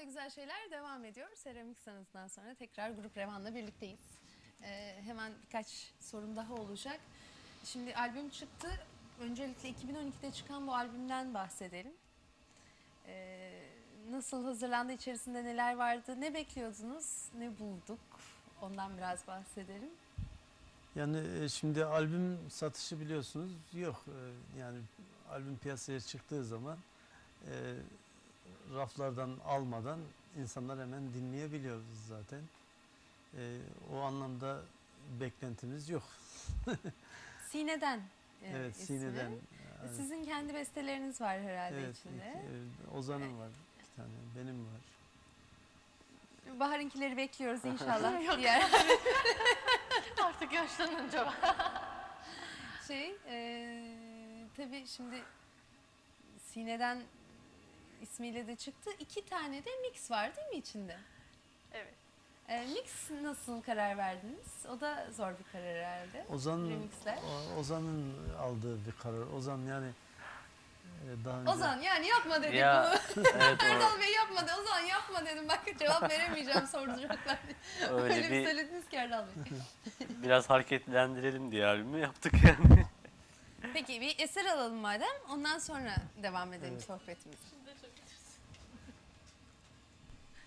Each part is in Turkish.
Böyle güzel şeyler devam ediyor. Seramik sanatından sonra tekrar Grup Revan'la birlikteyiz. Ee, hemen birkaç sorum daha olacak. Şimdi albüm çıktı. Öncelikle 2012'de çıkan bu albümden bahsedelim. Ee, nasıl hazırlandı, içerisinde neler vardı, ne bekliyordunuz, ne bulduk? Ondan biraz bahsedelim. Yani e, şimdi albüm satışı biliyorsunuz yok. E, Yani albüm piyasaya çıktığı zaman e, raflardan almadan insanlar hemen dinleyebiliyoruz zaten. E, o anlamda beklentimiz yok. Sine'den e, evet, ismi. Sine'den. yani, Sizin kendi besteleriniz var herhalde evet, içinde. e, Ozan'ın var iki tane, benim var. Bahar'ınkileri bekliyoruz inşallah. Diğer Artık yaşlanınca. şey, e, tabii şimdi Sine'den ismiyle de çıktı. İki tane de mix var değil mi içinde? evet. E, mix nasıl karar verdiniz? O da zor bir karar herhalde. Ozan Remixler. Ozan'ın aldığı bir karar. Ozan yani e, daha önce Ozan yani yapma dedik Ya bunu. evet Erdal Bey yapma de Ozan yapma dedim. Bak cevap veremeyeceğim soracaklar. öyle Öyle bir bir söylediniz ki Erdal Bey. biraz hareketlendirelim diye albümü yaptık yani. Peki bir eser alalım madem. Ondan sonra devam edelim Evet. sohbetimize.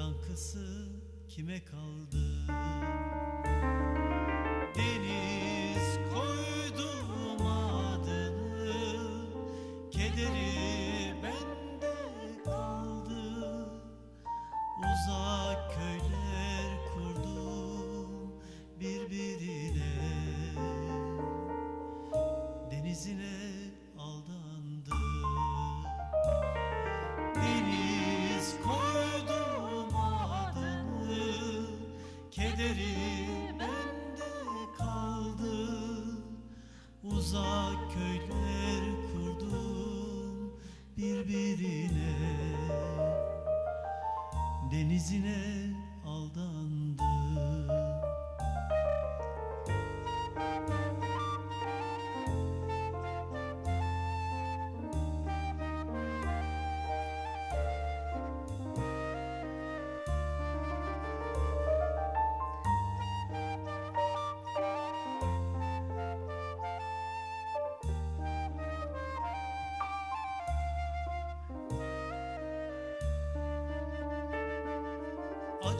Yankısı kime kaldı? Deniz giderim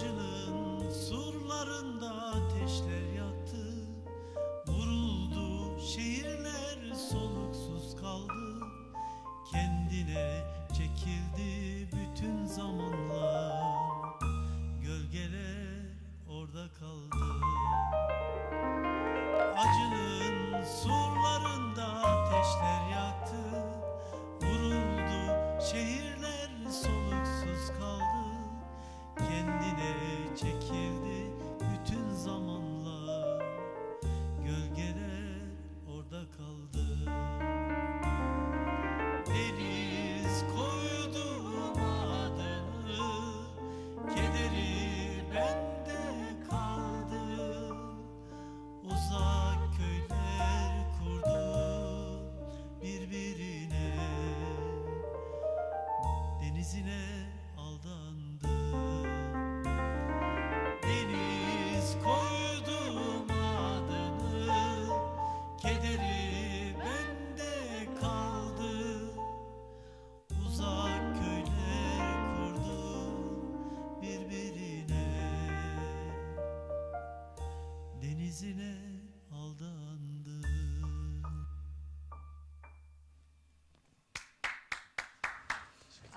Acının surlarında ateşler izine ederim.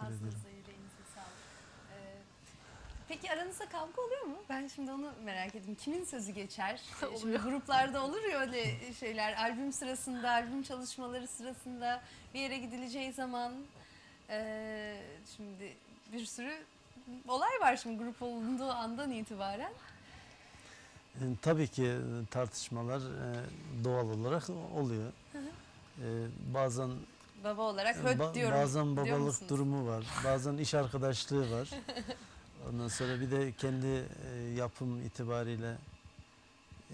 Ağzınıza yüreğinize sağlık. Ee, peki aranızda kavga oluyor mu? Ben şimdi onu merak ettim. Kimin sözü geçer? Ee, şimdi Oluyor. gruplarda olur ya öyle şeyler. Albüm sırasında, albüm çalışmaları sırasında bir yere gidileceği zaman ee, şimdi bir sürü olay var şimdi grup olunduğu andan itibaren. E, tabii ki e, tartışmalar e, doğal olarak oluyor. E, bazen Baba olarak höt ba- diyorum. bazen diyor babalık musunuz? durumu var. Bazen iş arkadaşlığı var. Ondan sonra bir de kendi e, yapım itibariyle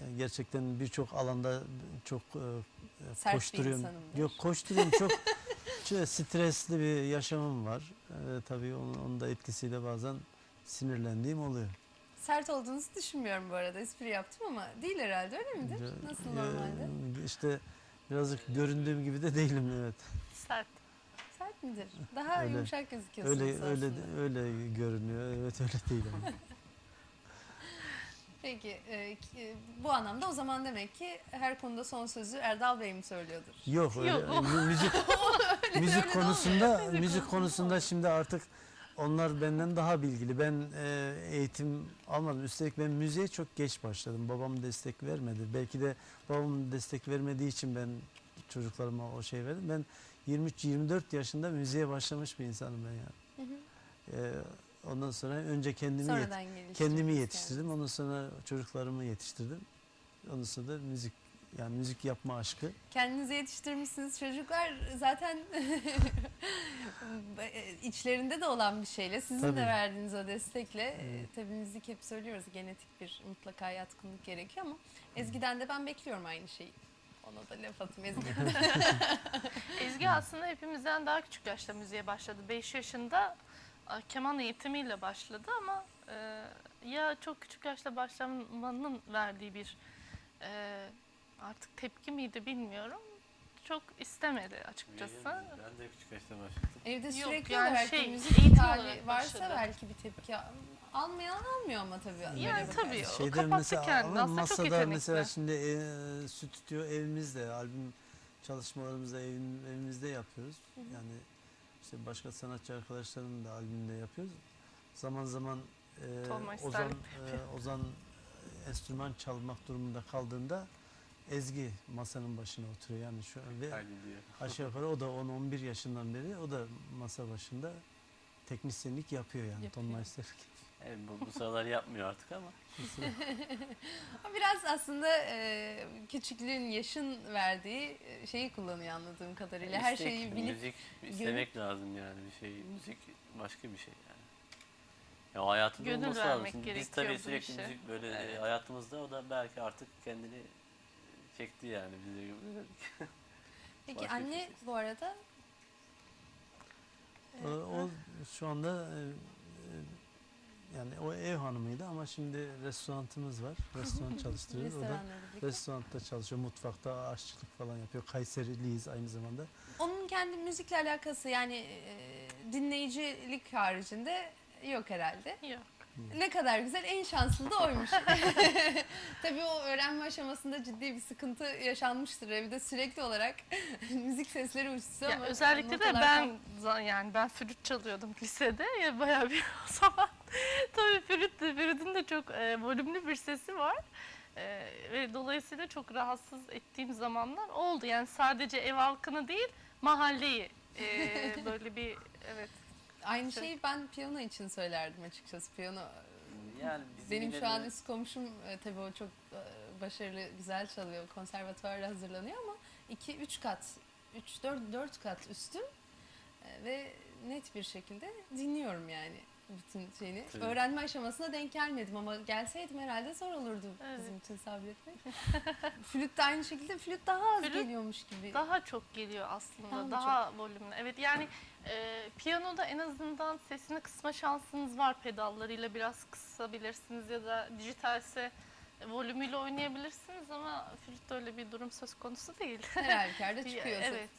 yani gerçekten birçok alanda çok e, Sert bir koşturuyorum. insanımdır. Yok koşturuyorum çok çok stresli bir yaşamım var. E, tabii onun, onun da etkisiyle bazen sinirlendiğim oluyor. Sert olduğunuzu düşünmüyorum bu arada. Espri yaptım ama değil herhalde öyle midir? Nasıl normalde? İşte birazcık göründüğüm gibi de değilim evet. Sert. Sert midir? Daha Öyle- yumuşak gözüküyorsunuz Öyle öyle aslında. öyle görünüyor. Evet öyle değil ama. Peki e, ki- bu anlamda o zaman demek ki her konuda son sözü Erdal Bey mi söylüyordur? Yok öyle Yok, o- mü- müzik müzik konusunda müzik konusunda şimdi artık onlar benden daha bilgili. Ben e, eğitim almadım. Üstelik ben müziğe çok geç başladım. Babam destek vermedi. Belki de babam destek vermediği için ben çocuklarıma o şey verdim. Ben 23-24 yaşında müziğe başlamış bir insanım ben yani. Hı hı. E, ondan sonra önce kendimi yet- kendimi yani. yetiştirdim. Ondan sonra çocuklarımı yetiştirdim. Ondan sonra da müzik yani müzik yapma aşkı. Kendinizi yetiştirmişsiniz. Çocuklar zaten içlerinde de olan bir şeyle. Sizin Tabii. de verdiğiniz o destekle. e, Evet. Tabii müzik hep söylüyoruz. Genetik bir mutlaka yatkınlık gerekiyor ama Ezgi'den de ben bekliyorum aynı şeyi. Ona da laf atayım Ezgi. Ezgi aslında hepimizden daha küçük yaşta müziğe başladı. 5 yaşında keman eğitimiyle başladı ama e, ya çok küçük yaşta başlamanın verdiği bir e, artık tepki miydi bilmiyorum. Çok istemedi açıkçası. Ben de küçük yaşta başladım. Evde Yok, sürekli yani olarak şey, bir müzik eğitim hali olarak varsa başladı. belki bir tepki al- almayan almıyor ama tabii. Yani Böyle tabii bakarsak. o Şeyde kapattı mesela kendini. Aslında çok masada yetenekli. mesela şimdi e, stüdyo evimizde albüm çalışmalarımızda evim, evimizde yapıyoruz. Yani işte başka sanatçı arkadaşlarımın da albümünde yapıyoruz. Zaman zaman e, Tolma Ozan e, Ozan enstrüman çalmak durumunda kaldığında Ezgi masanın başına oturuyor yani şu an ve aşağı yukarı o da 10-11 yaşından beri o da masa başında teknisyenlik yapıyor yani Yapıyor. tonmeisterlik. Evet, bu, bu sıralar yapmıyor artık ama. Ama Biraz aslında e, küçüklüğün, yaşın verdiği e, şeyi kullanıyor anladığım kadarıyla. Her İstek, şeyi bilip Müzik istemek lazım yani bir şey. Müzik başka bir şey yani. Ya hayatında Gönül olması lazım. Biz tabii sürekli işe. müzik böyle e, Evet. hayatımızda o da belki artık kendini e, çekti yani bize göre. Peki Başka anne şey. bu arada O, o şu anda e, e, yani o ev hanımıydı ama şimdi restorantımız var. Restoran çalıştırıyoruz. O da restoranla birlikte. restoranda çalışıyor. Mutfakta aşçılık falan yapıyor. Kayseriliyiz aynı zamanda. Onun kendi müzikle alakası yani e, dinleyicilik haricinde yok herhalde. Yok. Ne kadar güzel, en şanslı da oymuş. Tabii o öğrenme aşamasında ciddi bir sıkıntı yaşanmıştır evde sürekli olarak müzik sesleri uçsa ama özellikle de notalar ben yani ben flüt çalıyordum lisede ya bayağı bir o zaman tabii flüt de flütün de çok e, volümlü bir sesi var. E, ve dolayısıyla çok rahatsız ettiğim zamanlar oldu. Yani sadece ev halkını değil mahalleyi e, böyle bir evet Aynı Çok- şeyi ben piyano için söylerdim açıkçası. Piyano Yani bizim benim şu an de- üst komşum e, tabii o çok e, başarılı, güzel çalıyor. Konservatuvarda hazırlanıyor ama 2-3 kat, 3-4 kat üstüm E, ve net bir şekilde dinliyorum yani bütün şeyini. Tabii. Öğrenme aşamasına denk gelmedim ama gelseydim herhalde zor olurdu Evet. bizim için sabretmek. flüt de aynı şekilde flüt daha az Flüt geliyormuş gibi. daha çok geliyor aslında. Daha Daha, volümlü. Evet yani e, piyanoda en azından sesini kısma şansınız var pedallarıyla biraz kısabilirsiniz ya da dijitalse volümüyle oynayabilirsiniz ama flütte öyle bir durum söz konusu değil. Her halükarda çıkıyor. Evet.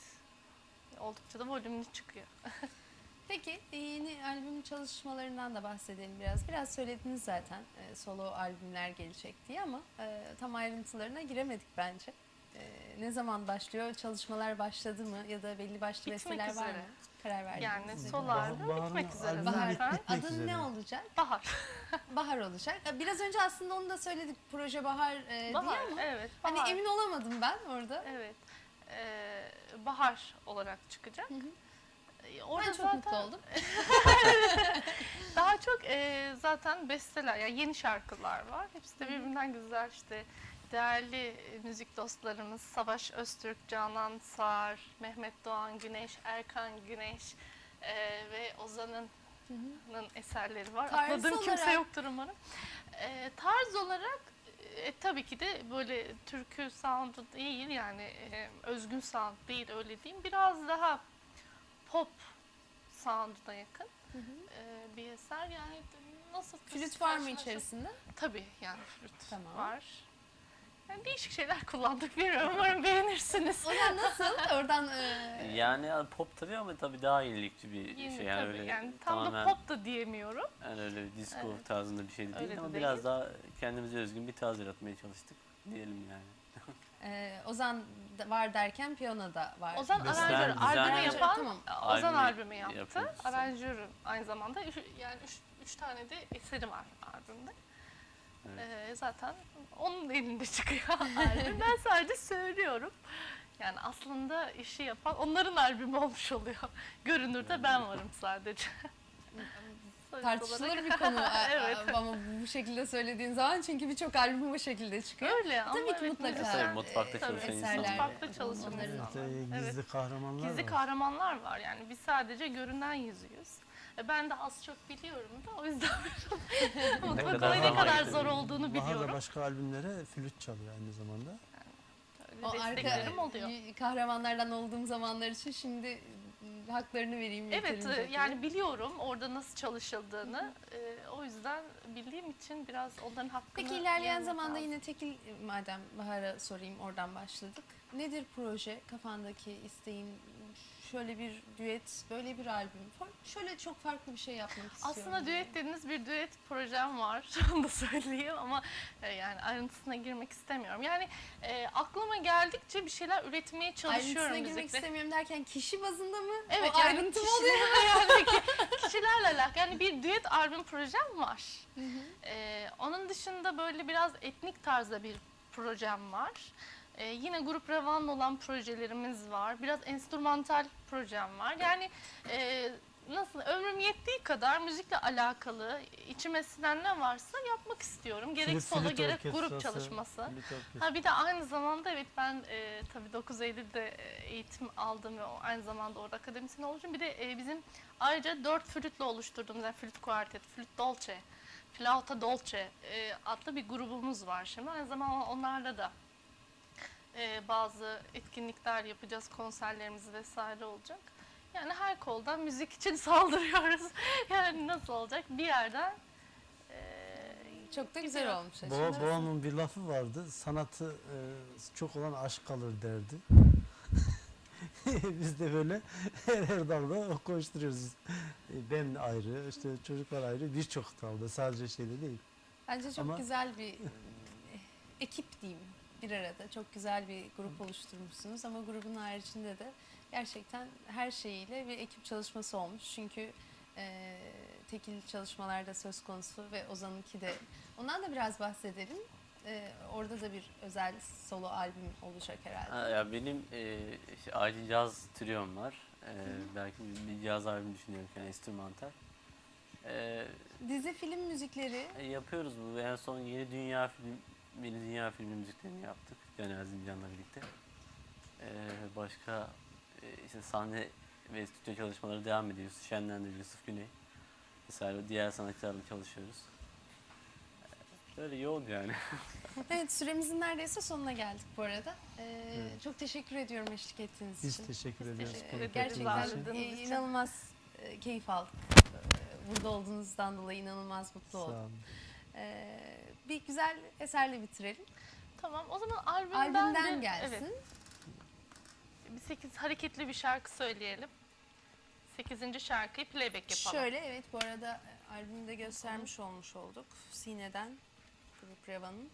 Oldukça da volümlü çıkıyor. Peki e, yeni albüm çalışmalarından da bahsedelim biraz. Biraz söylediniz zaten e, solo albümler gelecek diye ama e, tam ayrıntılarına giremedik bence. E, ne zaman başlıyor? Çalışmalar başladı mı? Ya da belli başlı Bitmek besteler var mı? Karar verdiniz Yani solo Bahar- baharın bitmek üzere albümü Bahar. zaten. bitmek Adın üzere. ne olacak? Bahar. Bahar olacak. E, Biraz önce aslında onu da söyledik. Proje Bahar, e, Bahar, diye ama evet. hani bahar. emin olamadım ben orada. Evet. Ee, bahar olarak çıkacak. Hı hı. Ee, Orada ben çok zaten mutlu oldum. daha çok e, zaten besteler, yani yeni şarkılar var. Hepsi de birbirinden güzel işte. Değerli müzik dostlarımız Savaş Öztürk, Canan Sağar, Mehmet Doğan Güneş, Erkan Güneş e, ve Ozan'ın Nın eserleri var. Tarz Atladığım kimse olarak- yoktur umarım. E, tarz olarak e, tabii ki de böyle türkü sound'u değil yani e, özgün sound değil öyle diyeyim. Biraz daha pop sound'una yakın Hı hı. e, bir eser yani nasıl Flüt var mı içerisinde? Tabii yani flüt Tamam. var. Yani değişik şeyler kullandık bilmiyorum umarım beğenirsiniz. Ozan nasıl? Oradan e, Yani pop tabii ama tabii daha yenilikçi bir Yeni şey. Yani tabii öyle yani tam tamamen da pop da diyemiyorum. yani öyle bir disco Evet. tarzında bir şey de Öyle değil de ama değil. biraz daha kendimize özgün bir tarz yaratmaya çalıştık diyelim yani. e, Ozan da var derken piyano da var. Ozan Beste- aranjör, albümü yapan Tamam. Ozan Albümü albümü yaptı. yapıyoruz. Aranjörü aynı zamanda üç, yani üç, üç tane de eseri var albümde. Evet. Ee, zaten onun elinde çıkıyor albüm. Ben sadece söylüyorum. Yani aslında işi yapan onların albümü olmuş oluyor. Görünürde ben varım sadece. Tartışılır bir konu evet. ama bu şekilde söylediğin zaman çünkü birçok albüm bu şekilde çıkıyor. Öyle ama Tabii ki evet, mutlaka. Tabii, mutfakta Tabii, çalışan insanlar. Mutfakta çalışan insanlar. e, gizli kahramanlar Gizli var. kahramanlar var yani biz sadece görünen yüzüyüz. E, Ben de az çok biliyorum da o yüzden mutfak kadar ne kadar zor olduğunu Bahar da biliyorum. başka albümlere flüt çalıyor aynı zamanda. Öyle O arka desteklerim oluyor. y- kahramanlardan olduğum zamanlar için şimdi m, haklarını vereyim Evet e, diye. yani biliyorum orada nasıl çalışıldığını. E, o yüzden bildiğim için biraz onların hakkını Peki ilerleyen zamanda lazım. yine tekil madem Bahar'a sorayım oradan başladık. Nedir proje kafandaki isteğin? Şöyle bir düet, böyle bir albüm. Şöyle çok farklı bir şey yapmak istiyorum. Aslında düet dediğiniz bir düet projem var. Onu da söyleyeyim ama e, yani ayrıntısına girmek istemiyorum. Yani e, aklıma geldikçe bir şeyler üretmeye çalışıyorum Ayrıntısına girmek müzikte. istemiyorum derken kişi bazında mı? Evet o yani ayrıntı mı oluyor? yani ki- kişilerle alakalı. Yani bir düet albüm projem var. Ee, onun dışında böyle biraz etnik tarzda bir projem var. Ee, yine grup revanlı olan projelerimiz var. Biraz enstrümantal projem var. Yani e, nasıl ömrüm yettiği kadar müzikle alakalı içime sinen ne varsa yapmak istiyorum. Gerek Flüt- solo flüt gerek grup orkestrası, çalışması. flüt orkestrası. Ha bir de aynı zamanda evet ben e, tabii 9 Eylül'de e, eğitim aldım ve o- aynı zamanda orada akademisyen olacağım. Bir de e, bizim ayrıca 4 flütle oluşturduğumuz yani flüt kuartet, flüt dolce, flauta dolce e, adlı bir grubumuz var şimdi. Aynı zamanda onlarla da e, bazı etkinlikler yapacağız, konserlerimiz vesaire olacak. Yani her koldan müzik için saldırıyoruz. yani nasıl olacak? Bir yerden e, Çok da güzel Gidiyor. olmuş. Boğa, açıkçası. Boğa'nın bir lafı vardı. Sanatı e, çok olan aşk kalır derdi. Biz de böyle her, her dalda koşturuyoruz. Ben ayrı, işte çocuklar ayrı birçok dalda sadece şeyde değil. Bence çok Ama- güzel bir ekip diyeyim bir arada. Çok güzel bir grup oluşturmuşsunuz ama grubun haricinde de gerçekten her şeyiyle bir ekip çalışması olmuş. Çünkü e, tekil çalışmalarda söz konusu ve Ozan'ınki de. Ondan da biraz bahsedelim. E, orada da bir özel solo albüm olacak herhalde. Ha, ya benim e, işte acil caz triyom var. E, belki bir, caz albüm düşünüyorum yani enstrümantal. E, Dizi film müzikleri e, yapıyoruz bu. En son Yeni Dünya film, Yeni Dünya filmi müziklerini yaptık. Caner Erzincan'la birlikte. E, başka e, işte sahne ve stüdyo çalışmaları devam ediyor. Yusuf Şen'den de Yusuf Güney. Mesela diğer sanatçılarla çalışıyoruz. E, Böyle yoğun yani. Evet süremizin neredeyse sonuna geldik bu arada. Ee, Evet. Çok teşekkür ediyorum eşlik ettiğiniz Biz için. teşekkür Biz ediyoruz. teşekkür ederiz. Gerçekten e, inanılmaz e, keyif aldık. E, Burada olduğunuzdan dolayı inanılmaz mutlu Sağ oldum. olun. E, bir güzel eserle bitirelim. Tamam o zaman albümden, Albümden bir- gelsin. Evet, bir sekiz hareketli bir şarkı söyleyelim. 8. şarkıyı playback yapalım. Şöyle evet bu arada e, albümde göstermiş olmuş olduk. Sine'den Grup Reva'nın.